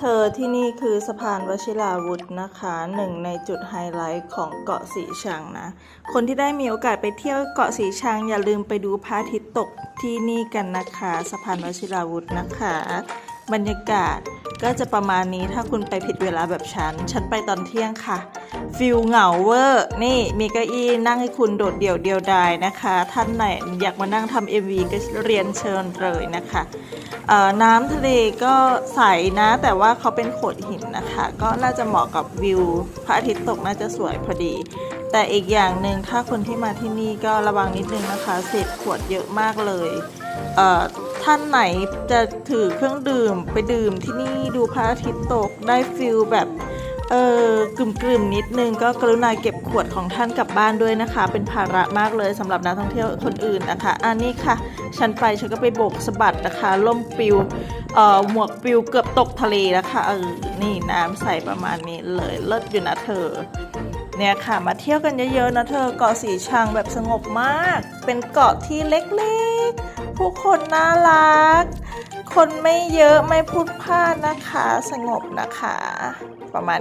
เธอที่นี่คือสะพานวชิราวุธนะคะหนึ่งในจุดไฮไลท์ของเกาะสีชังนะ คนที่ได้มีโอกาสไปเที่ยวเกาะสีชัง อย่าลืมไปดูพระอาทิตย์ตกที่นี่กันนะคะ สะพานวชิราวุธนะคะ บรรยากาศ ก็จะประมาณนี้ถ้าคุณไปผิดเวลาแบบฉัน ฉันไปตอนเที่ยงค่ะ ฟิลเหงาเวอร์ นี่มีเก้าอี้นั่งให้คุณโดดเดี่ยวเดียวดายนะคะ ท่านไหนอยากมานั่งทำเอ็มวีก็เรียนเชิญเลยนะคะน้ำทะเลก็ใสนะ แต่ว่าเขาเป็นโขดหินนะคะ ก็น่าจะเหมาะกับวิว พระอาทิตย์ตกน่าจะสวยพอดี แต่อีกอย่างหนึ่งถ้าคนที่มาที่นี่ก็ระวังนิดนึงนะคะเศษขวดเยอะมากเลยเท่านไหนจะถือเครื่องดื่มไปดื่มที่นี่ดูพระอาทิตย์ตกได้ฟิลแบบเออกลุ่มกลุ่มๆนิดนึงก็กรุณาเก็บขวดของท่านกลับบ้านด้วยนะคะ เป็นภาระมากเลยสำหรับนักท่องเที่ยวคนอื่นนะคะอันนี้ค่ะ ฉันไปฉันก็ไปโบกสะบัดนะคะล่มปิวเอ่อหมวกปิวเกือบตกทะเลนะคะเออนี่น้ำใสประมาณนี้เลยเลิศอยู่นะเธอเนี่ยค่ะมาเที่ยวกันเยอะๆนะเธอเกาะสีชังแบบสงบมาก เป็นเกาะที่เล็กๆ ทุกคนน่ารัก คนไม่เยอะไม่พูดพลาดนะคะ สงบนะคะ ประมาณ